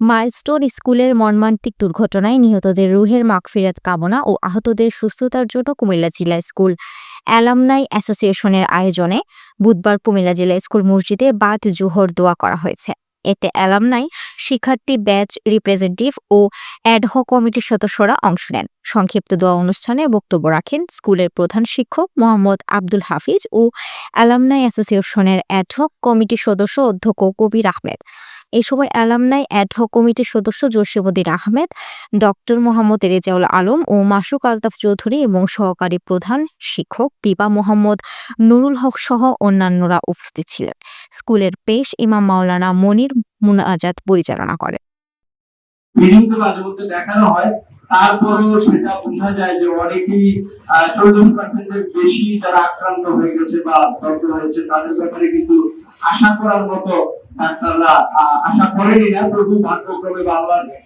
Milestone স্কুলের মর্মান্তিক দুর্ঘটনায় নিহতদের রুহের মাগফিরাত কামনা ও আহতদের সুস্থতার জন্য কুমিল্লা জেলা স্কুল অ্যালামনাই অ্যাসোসিয়েশনের আয়োজনে বুধবার কুমিল্লা জেলা স্কুল মসজিদে বাদ জোহর দোয়া করা হয়েছে। এতে অ্যালামনাই শিক্ষার্থী ব্যাচ রিপ্রেজেন্টেটিভ ও অ্যাডহ কমিটির সদস্যরা অংশ নেন। সংক্ষিপ্ত দোয়া অনুষ্ঠানে বক্তব্য রাখেন স্কুলের প্রধান শিক্ষক মোহাম্মদ আব্দুল হাফিজ ও অ্যালামনাই অ্যাসোসিয়েশনের অ্যাডহক কমিটির সদস্য অধ্যক্ষ কবির আহমেদ। এই সময় অ্যালামনাই অ্যাডহক কমিটির সদস্য জসিমুদ্দিন আহমেদ, ডক্টর মোহাম্মদ রেজাউল আলম ও মাসুক আলতাফ চৌধুরী এবং সহকারী প্রধান শিক্ষক দিবা মোহাম্মদ নুরুল হক সহ অন্যান্যরা উপস্থিত ছিলেন। স্কুলের পেশ ইমাম মাওলানা মনির মুনাজাত পরিচালনা করে ভিডিও তো মাঝে মধ্যে দেখানো হয় তারপরেও সেটা বোঝা যায় যে অনেকেই চল্লিশ পার্সেন্টের বেশি যারা আক্রান্ত হয়ে গেছে বা হয়েছে, তাদের ব্যাপারে কিন্তু আশা করার মতো ডাক্তাররা আশা করেনি না প্রভু ভাগ্যক্রমে